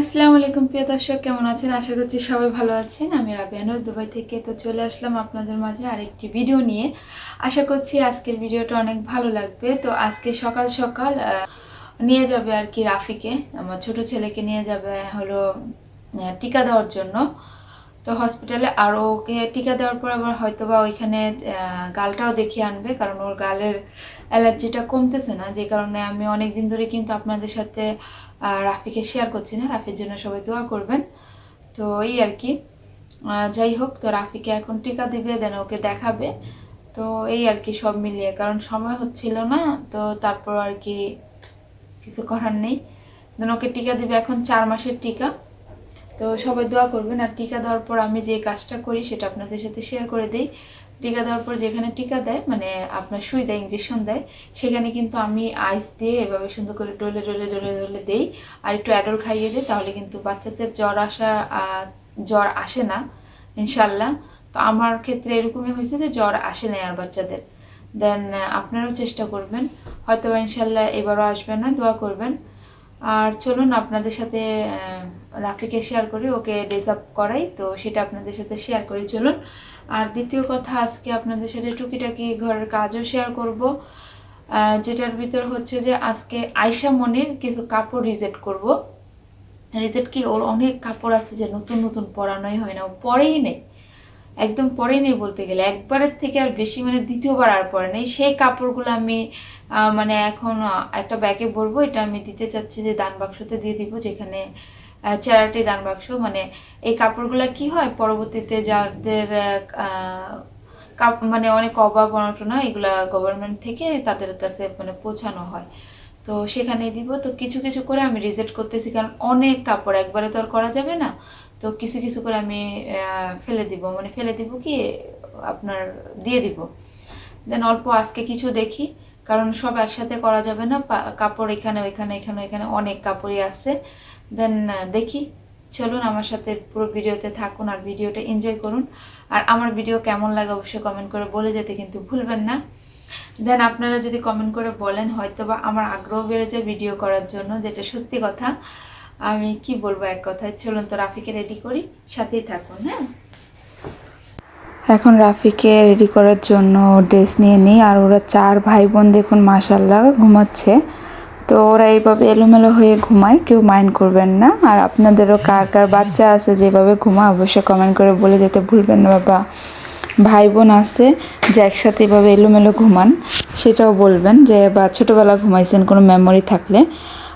আসসালামু আলাইকুম প্রিয় দর্শক, কেমন আছেন? আশা করছি সবাই ভালো আছেন। আমি রাবিয়ানুর দুবাই থেকে। তো চলে আসলাম আপনাদের মাঝে আরেকটি ভিডিও নিয়ে। আশা করছি আজকের ভিডিওটা অনেক ভালো লাগবে। তো আজকে সকাল সকাল নিয়ে যাবে আর কি রাফিকে। আমার ছোট ছেলেকে নিয়ে যাবে হলো টিকা দেওয়ার জন্য। তো হসপিটালে আর ওকে টিকা দেওয়ার পর আবার হয়তো বা ওইখানে গালটাও দেখিয়ে আনবে। কারণ ওর গালের অ্যালার্জিটা কমতেছে না, যে কারণে আমি অনেক দিন ধরে কিন্তু আপনাদের সাথে রাফিকে শেয়ার করছি না। রাফির জন্য সবাই দোয়া করবেন। তো এই আর কি। যাই হোক, তো রাফিকে এখন টিকা দিবে, দেন ওকে দেখাবে। তো এই আর কি সব মিলিয়ে, কারণ সময় হচ্ছিল না, তো তারপর আর কি কিছু করার নেই। দেন ওকে টিকা দিবে এখন চার মাসের টিকা। তো সবাই দোয়া করবেন। আর টিকা দেওয়ার পর আমি যে কাজটা করি সেটা আপনাদের সাথে শেয়ার করে দিই। টিকা দেওয়ার পর যেখানে টিকা দেয় মানে আপনার সুই দেয় ইঞ্জেকশন দেয়, সেখানে কিন্তু আমি আইস দিয়ে এভাবে সুন্দর করে ডলে ডলে ডলে ডলে দেই। আর একটু অ্যাডল খাইয়ে দিই, তাহলে কিন্তু বাচ্চাদের জ্বর আসা জ্বর আসে না ইনশাল্লাহ তো আমার ক্ষেত্রে এরকমই হয়েছে যে জ্বর আসে না আর বাচ্চাদের। দেন আপনারাও চেষ্টা করবেন। হয়তো ইনশাল্লাহ এবারও আসবে না, দোয়া করবেন। আর চলুন আপনাদের সাথে রাফিকে শেয়ার করি, ওকে ড্রেস আপ করাই, তো সেটা আপনাদের সাথে শেয়ার করি, চলুন। আর দ্বিতীয় কথা, আজকে আপনাদের সাথে টুকিটাকি ঘরের কাজও শেয়ার করব যেটার ভিতর হচ্ছে যে আজকে আয়শা মনির কিছু কাপড় রিজেক্ট করব। রিজেক্ট কি? ওর অনেক কাপড় আছে যে নতুন নতুন পরানোই হয় না, ও পরেই নেই। একদম পরেই নেই বলতে গেলে। একবারের থেকে আর বেশি মানে দ্বিতীয়বার আর পরে নেই। সেই কাপড়গুলো আমি মানে এখন একটা ব্যাগে ভরবো, এটা আমি দিতে চাচ্ছি যে দান বাক্সতে দিয়ে দিব, যেখানে চেয়ারটি দান বাক্স মানে এই কাপড়গুলো কি হয়, পরবর্তীতে যাদের কাপ- মানে অনেক অভাব অনটনা এগুলা গভর্নমেন্ট থেকে তাদের কাছে মানে পৌঁছানো হয়। তো সেখানে দিব, তো কিছু কিছু করে আমি রিজেক্ট করতেছি, কারণ অনেক কাপড় একবারে তো আর করা যাবে না। তো কিছু কিছু করে আমি ফেলে দিব মানে ফেলে দিব কি, আপনার, দিয়ে দিব। দেন অল্প আজকে কিছু দেখি। কারণ সব একসাথে করা যাবে না কাপড় এখানে, ওইখানে এখানে, ওইখানে অনেক কাপড়ই আছে। দেন দেখি। চলুন আমার সাথে পুরো ভিডিওতে থাকুন আর ভিডিওটা এনজয় করুন। আর আমার ভিডিও কেমন লাগে অবশ্যই কমেন্ট করে বলে যেতে কিন্তু ভুলবেন না। দেন আপনারা যদি কমেন্ট করে বলেন হয়তো বা আমার আগ্রহ বেড়ে যায় ভিডিও করার জন্য, যেটা সত্যি কথা। আমি কি বলব এক কথায়? চলুন তো রাফিকে রেডি করি, সাথেই থাকুন হ্যাঁ? এখন রাফিকে রেডি করার জন্য ড্রেস নিয়ে নিই। আর ওরা চার ভাই বোন দেখুন মাসাল্লাহ ঘুমাচ্ছে। তো ওরা এইভাবে এলোমেলো হয়ে ঘুমায়, কেউ মাইন্ড করবেন না। আর আপনাদেরও কার কার বাচ্চা আছে যেভাবে ঘুমায়, অবশ্যই কমেন্ট করে বলে যেতে ভুলবেন না, বাবা। ভাই বোন আছে যে একসাথে এভাবে এলোমেলো ঘুমান, সেটাও বলবেন যে, বা, ছোটোবেলা ঘুমাইছেন, কোনো মেমোরি থাকলে।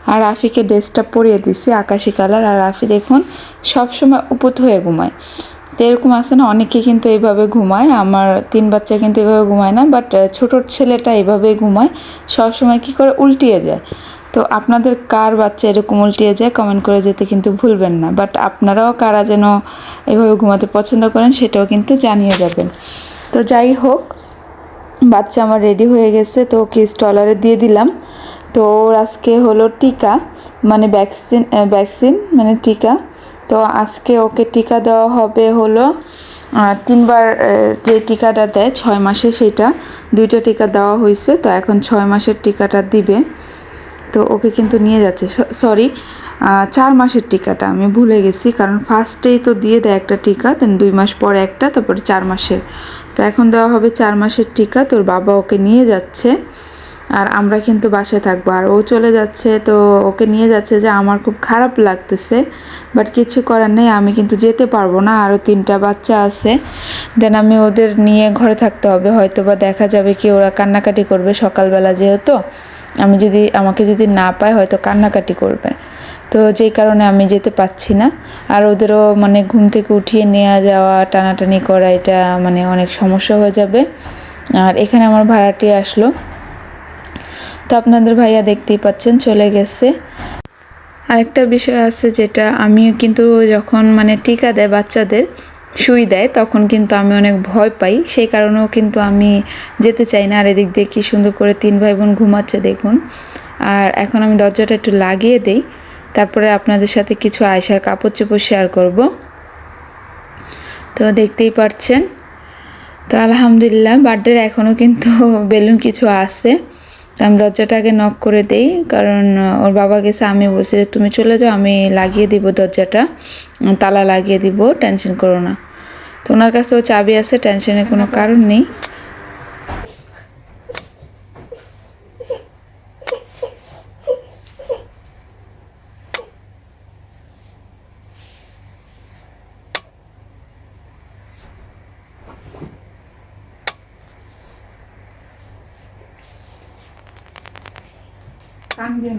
আর রাফিকে ড্রেসটা পরিয়ে দিছি, আকাশি কালার আর রাফি দেখুন, সবসময় উপত হয়ে ঘুমায়। তো এরকম আছে না, অনেকে কিন্তু এইভাবে ঘুমায়, আমার তিন বাচ্চা কিন্তু এভাবে ঘুমায় না বাট ছোট ছেলেটা এভাবে ঘুমায়, সবসময় কি করে উল্টিয়ে যায়। তো আপনাদের কার বাচ্চা এরকম উল্টিয়ে যায় কমেন্ট করে যেতে কিন্তু ভুলবেন না বাট আপনারাও কারা যেন এভাবে ঘুমাতে পছন্দ করেন, সেটাও কিন্তু জানিয়ে যাবেন। তো যাই হোক, বাচ্চা আমার রেডি হয়ে গেছে, তো ওকে স্টলারে দিয়ে দিলাম। তো ওর আজকে হলো টিকা মানে ভ্যাকসিন ভ্যাকসিন মানে টিকা। তো আজকে ওকে টিকা দেওয়া হবে হলো তিনবার যে টিকাটা দেয়, ছয় মাসে সেটা, দুইটা টিকা দেওয়া হয়েছে, তো এখন ছয় মাসের টিকাটা দিবে। তো ওকে কিন্তু নিয়ে যাচ্ছে। সরি চার মাসের টিকাটা, আমি ভুলে গেছি, কারণ ফার্স্টেই তো দিয়ে দেয় একটা টিকা দেন দুই মাস পরে একটা, তারপরে চার মাসের। তো এখন দেওয়া হবে চার মাসের টিকা, তোর বাবা ওকে নিয়ে যাচ্ছে। আর আমরা কিন্তু বাসায় থাকব। আর ও চলে যাচ্ছে, তো ওকে নিয়ে যাচ্ছে যে আমার খুব খারাপ লাগতেছে। বাট কিছু করার নেই, আমি কিন্তু যেতে পারব না। আরও তিনটা বাচ্চা আছে। দেন আমি ওদের নিয়ে ঘরে থাকতে হবে। হয়তো বা দেখা যাবে কি ওরা কান্নাকাটি করবে সকালবেলা যেহেতু। আমি যদি, আমাকে যদি না পায় হয়তো কান্নাকাটি করবে। তো যেই কারণে আমি যেতে পাচ্ছি না। আর ওদেরও মানে ঘুম থেকে উঠিয়ে নেওয়া যাওয়া, টানাটানি করা, এটা মানে অনেক সমস্যা হয়ে যাবে। আর এখানে আমার ভাড়াটি আসলো। তো আপনাদের ভাইয়া দেখতেই পাচ্ছেন, চলে গেছে। আরেকটা বিষয় আছে যেটা আমিও কিন্তু যখন মানে টিকা দেয় বাচ্চাদের শুই দেয়, তখন কিন্তু আমি অনেক ভয় পাই। সেই কারণেও কিন্তু আমি যেতে চাই না। আর এদিক দিয়ে কি সুন্দর করে তিন ভাই বোন ঘুমাচ্ছে দেখুন। আর এখন আমি দরজাটা একটু লাগিয়ে দেই। তারপরে আপনাদের সাথে কিছু আয়সার কাপড় চোপড় শেয়ার করব। তো দেখতেই পাচ্ছেন তো আলহামদুলিল্লাহ বার্থডের এখনও কিন্তু বেলুন কিছু আছে। আমি দরজাটা আগে নক করে দেই, কারণ ওর বাবা গেছে, আমি বলছি যে, তুমি চলে যাও, আমি লাগিয়ে দিব দরজাটা, তালা লাগিয়ে দিব টেনশন করো না। তো ওনার কাছেও চাবি আছে টেনশনের কোনো কারণ নেই। কান দিয়ে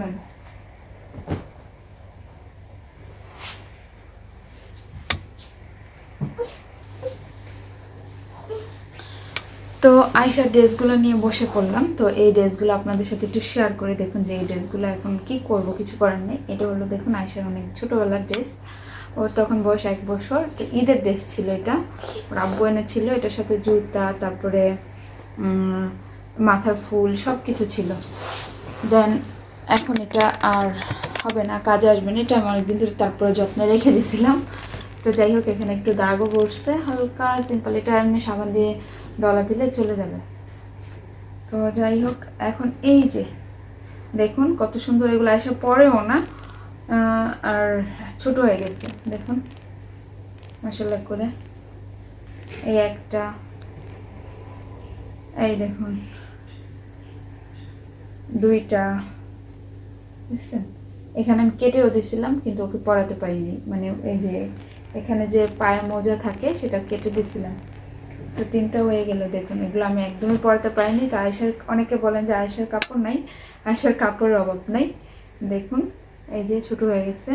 তো আয়সার ড্রেসগুলো নিয়ে বসে পড়লাম। তো এই ড্রেসগুলো আপনাদের সাথে একটু শেয়ার করে দেখুন যে এই ড্রেসগুলো এখন কি করব, কিছু করার নেই। এটা হলো দেখুন আয়সার অনেক ছোটোবেলার ড্রেস। ওর তখন বয়স এক বছর। তো ঈদের ড্রেস ছিল এটা। ওর আব্বু এনেছিল। এটার সাথে জুতা, তারপরে মাথার ফুল সব কিছু ছিল। দেন এখন এটা আর হবে না, কাজে আসবে না, এটা আমি অনেকদিন ধরে তারপরে যত্নে রেখে দিছিলাম। তো যাই হোক, এখানে একটু দাগও পড়ছে হালকা সিম্পল এটা এমনি সাবান দিয়ে ডলা দিলে চলে যাবে। তো যাই হোক, এখন এই যে, দেখুন কত সুন্দর এগুলো এসে পরেও না আর ছোট হয়ে গেছে, দেখুন। মশলা করে। এই একটা, এই দেখুন, দুইটা বুঝছেন? এখানে আমি কেটেও দিয়েছিলাম কিন্তু ওকে পরাতে পারিনি। মানে এই যে, এখানে যে পায়ে মোজা থাকে, সেটা কেটে দিয়েছিলাম তো তিনটা হয়ে গেল, দেখুন। এগুলো আমি একদমই পড়াতে পারিনি। তো আয়সার অনেকে বলেন যে আয়সার কাপড় নাই। আয়সার কাপড়ের অভাব নাই। দেখুন, এই যে ছোট হয়ে গেছে।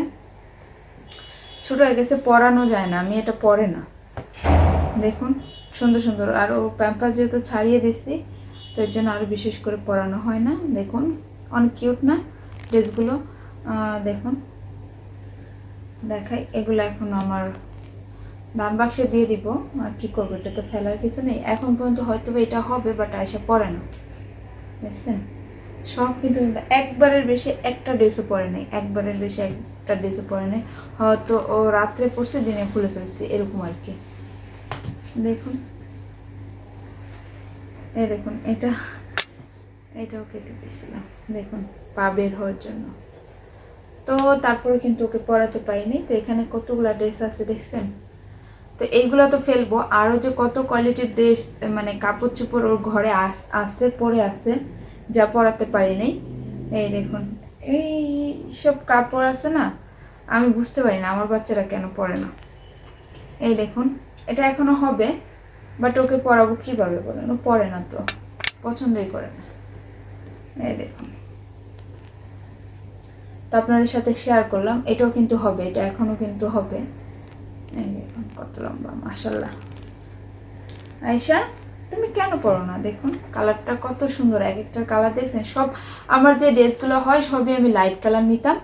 ছোট হয়ে গেছে, পরানো যায় না। আমি এটা পরে না। দেখুন, সুন্দর সুন্দর। আর ও প্যাম্পাস যেহেতু ছাড়িয়ে দিছি, তো এর জন্য আরও বিশেষ করে পরানো হয় না। দেখুন, অনেক কিউট না? ড্রেসগুলো দেখুন। দেখাই, এগুলো এখন আমার দান বাক্সে দিয়ে দিব। আর কি করব, এটা তো ফেলার কিছু নেই। এখন পর্যন্ত হয়তো এটা হবে বাট আয়সা পরে না। দেখছেন? সব কিন্তু একবারের বেশি একটা ড্রেসও পরে নেই। একবারের বেশি একটা ড্রেসও পরে নেই। হয়তো ও রাত্রে পড়ছে দিনে খুলে ফেলছে, এরকম আর কি। দেখুন। এই দেখুন, এটা এটাও কেটে দিয়েছিলাম, দেখুন, পা বের হওয়ার জন্য। তো তারপরে কিন্তু ওকে পড়াতে পারিনি, তো এখানে কতগুলা ড্রেস আছে দেখছেন? তো এইগুলো তো ফেলব, আরও যে কত কোয়ালিটির ড্রেস মানে কাপড় চোপড় ওর ঘরে আস- আছে, পরে আছে, যা পরাতে পারিনি। এই দেখুন, এই সব কাপড় আছে না, আমি বুঝতে পারি না আমার বাচ্চারা কেন পরে না। এই দেখুন, এটা এখনও হবে বাট ওকে পরাবো কীভাবে বলেন? ও পরে না তো, পছন্দই করে না। এই দেখুন। তো আপনাদের সাথে শেয়ার করলাম। এটাও কিন্তু হবে, এটা এখনও কিন্তু হবে। এই দেখুন, কত লম্বা মাশাল্লাহ আয়শা, তুমি কেন পড়ো না? দেখুন কালারটা কত সুন্দর, এক একটা কালার দেখছেন। সব আমার যে ড্রেসগুলো হয়, সবই আমি লাইট কালার নিতাম।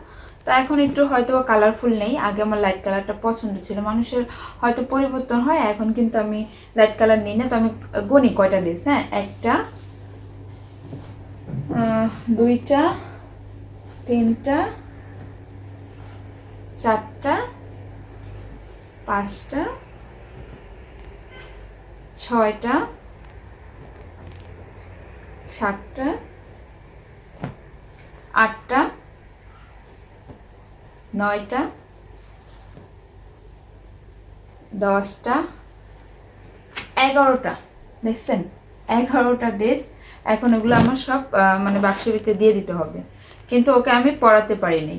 তা এখন একটু হয়তো কালারফুল নেই। আগে আমার লাইট কালারটা পছন্দ ছিল। মানুষের হয়তো পরিবর্তন হয়, এখন কিন্তু আমি লাইট কালার নিই না। তো আমি গনি কয়টা ড্রেস হ্যাঁ? একটা দুইটা তিনটা চারটা পাঁচটা ছয়টা সাতটা আটটা নয়টা দশটা এগারোটা। দেখছেন? এগারোটা ড্রেস, এখন ওগুলো আমার সব মানে বাক্সের ভিতরে দিয়ে দিতে হবে। কিন্তু ওকে আমি পড়াতে পারিনি।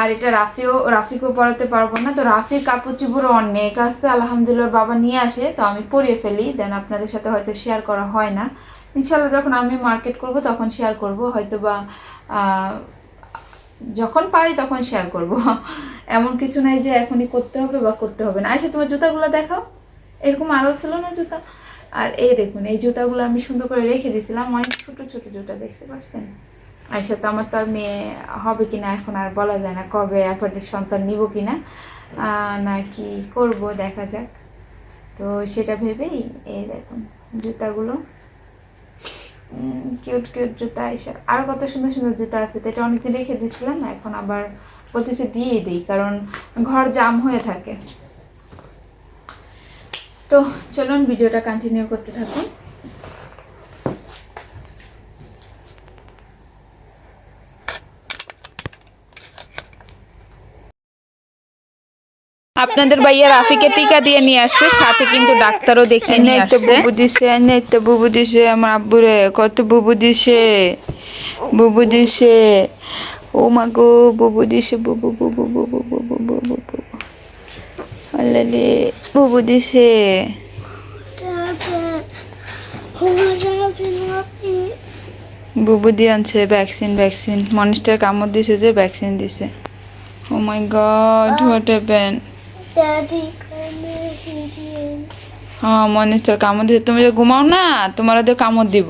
আর এটা রাফিও, রাফিকেও পড়াতে পারব না। তো রাফির কাপড় চোপড় অনেক আছে, আলহামদুলিল্লাহ বাবা নিয়ে আসে। তো আমি পরিয়ে ফেলি, দেন আপনাদের সাথে হয়তো শেয়ার করা হয় না। ইনশাল্লাহ যখন আমি মার্কেট করব, তখন শেয়ার করব। হয়তো বা যখন পারি তখন শেয়ার করব। এমন কিছু নাই যে এখনই করতে হবে বা করতে হবে না। আচ্ছা তোমার জুতাগুলো দেখাও। এরকম আরও ছিল না জুতা? আর এই দেখুন এই জুতাগুলো আমি সুন্দর করে রেখে দিয়েছিলাম। অনেক ছোট ছোট জুতা দেখতে পাচ্ছেন? আইসা তো আমার তো আর মেয়ে হবে কিনা এখন আর বলা যায় না কবে অ্যাপয়েন্টের সন্তান নিব আহ, না কি করব দেখা যাক। তো সেটা ভেবেই এই দেখুন জুতাগুলো। কিউট কিউট জুতা এসে আরও কত সুন্দর সুন্দর জুতা আছে তো এটা অনেকদিন রেখে দিয়েছিলাম এখন আবার বলতেছে দিয়ে দিই কারণ ঘর জাম হয়ে থাকে। তো চলুন ভিডিওটা কন্টিনিউ করতে থাকুন। আপনাদের ভাইয়া রাফিকে টিকা দিয়ে নিয়ে আসছে সাথে কিন্তু ডাক্তারও দেখে নিয়ে আসছে। বুবু দিছে এই তো বুবু দিছে আমার আব্বুরে কত বুবু দিছে বুবু দিছে। ও মা গো বুবু দিছে বুবু বুবু বুবু আল্লালে বুবু দিছে। বুবু দিয়ে আনছে ভ্যাকসিন ভ্যাকসিন মনিস্টার কামড় দিছে যে ভ্যাকসিন দিছে। ও মাই গড হোয়াট হ্যাপেন. হ্যাঁ মনিস্টার কামড় দিছে। তুমি যে ঘুমাও না, তোমার ওদের কামড় দিব।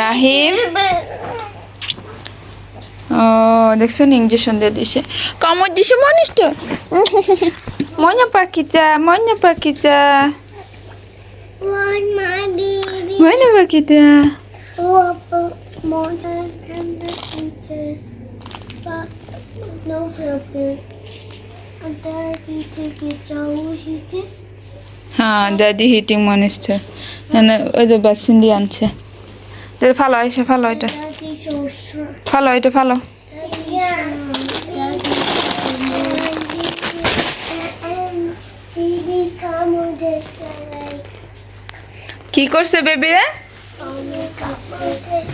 রাহিম? ও, দেখছ ইঞ্জেকশন দিয়ে দিছে। কামড় দিছে মনিস্টার ময়না পাখিটা ময়না পাখিটা? ময়না পাখিটা Oh. হ্যাঁ দাদি হিটিং মনিস্টার ওই যে ভ্যাকসিন দিয়ে আনছে ফালো এসে ফালো এটা. ফালো এটা ফালো come on this.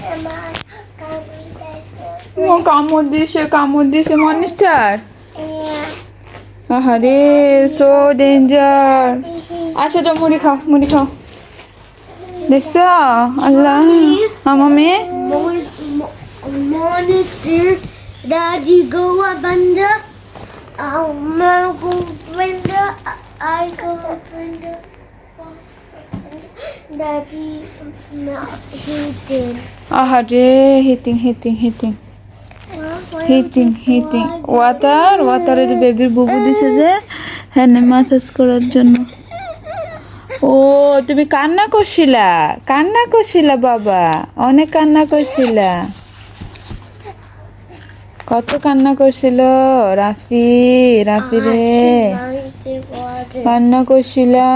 ও কামড় দিছে কামড় দিছে মনিস্টার Yeah. আহারে সো ডেঞ্জার আচ্ছা যাও মুড়ি খাও মুড়ি খাও দেখছ আল্লাহ আমার মেয়ে Mon- mo- monster, daddy go up under. Oh, man, go Daddy, no, আহারে hitting hitting hitting hitting hitting water ওয়াটারে যে বেবির বুবু দিছে যে হ্যাঁ মাসাজ করার জন্য। ও তুমি কান্না করছিলা? কান্না করছিলা বাবা? অনেক কান্না করছিলা। কত কান্না করছিল রাফি রাফি রে। কান্না করছিলা।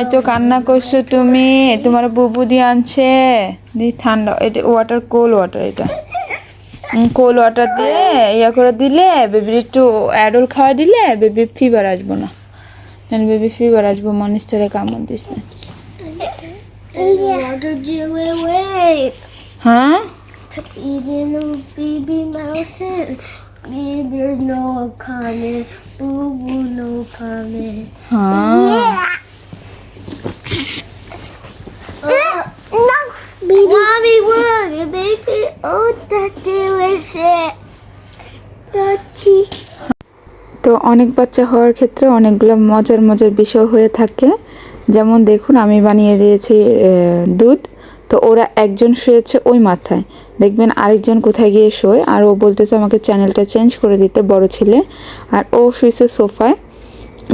এত কান্না করছ তুমি তোমার বুবু দিয়ে আনছে দি ঠান্ডা এটা ওয়াটার কোল ওয়াটার এটা কোল ওয়াটার দিয়ে ইয়া করে দিলে বেবির একটু অ্যাডল খাওয়া দিলে বেবি ফিভার আসব না বেবি ফিভার আসব মনিস্টারে কামড় দিছে? হ্যাঁ baby. হ্যাঁ no, baby. Mommy, look, baby. Oh, that delicious. Dirty. তো অনেক বাচ্চা হওয়ার ক্ষেত্রে অনেকগুলো মজার মজার বিষয় হয়ে থাকে যেমন দেখুন আমি বানিয়ে দিয়েছি দুধ তো ওরা একজন শুয়েছে ওই মাথায় দেখবেন আরেকজন কোথায় গিয়ে শোয় আর ও বলতেছে আমাকে চ্যানেলটা চেঞ্জ করে দিতে বড় ছেলে আর ও শুয়েছে সোফায়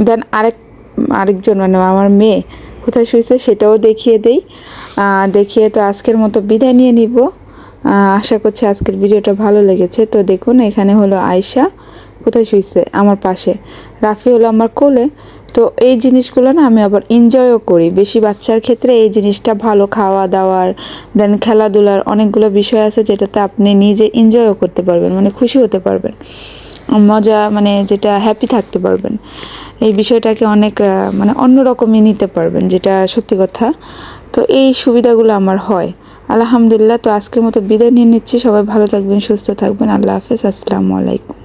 দেন আরেক আরেকজন মানে আমার মেয়ে কোথায় শুয়েছে সেটাও দেখিয়ে দেই। দেখিয়ে তো আজকের মতো বিদায় নিয়ে নিব। আশা করছি আজকের ভিডিওটা ভালো লেগেছে। তো দেখুন, এখানে হলো আয়শা। কোথায় শুয়েছে? আমার পাশে। রাফি হলো আমার কোলে। তো এই জিনিসগুলো না আমি আবার এনজয়ও করি। বেশি বাচ্চার ক্ষেত্রে এই জিনিসটা ভালো খাওয়া দাওয়ার দেন খেলাধুলার অনেকগুলো বিষয় আছে যেটাতে আপনি নিজে এনজয়ও করতে পারবেন মানে খুশি হতে পারবেন। মজা মানে যেটা হ্যাপি থাকতে পারবেন। এই বিষয়টাকে অনেক মানে অন্যরকমই নিতে পারবেন, যেটা সত্যি কথা। তো এই সুবিধাগুলো আমার হয়। আলহামদুলিল্লাহ, তো আজকের মতো বিদায় নিয়ে নিচ্ছি। সবাই ভালো থাকবেন, সুস্থ থাকবেন। আল্লাহ হাফেজ। আসসালামু আলাইকুম।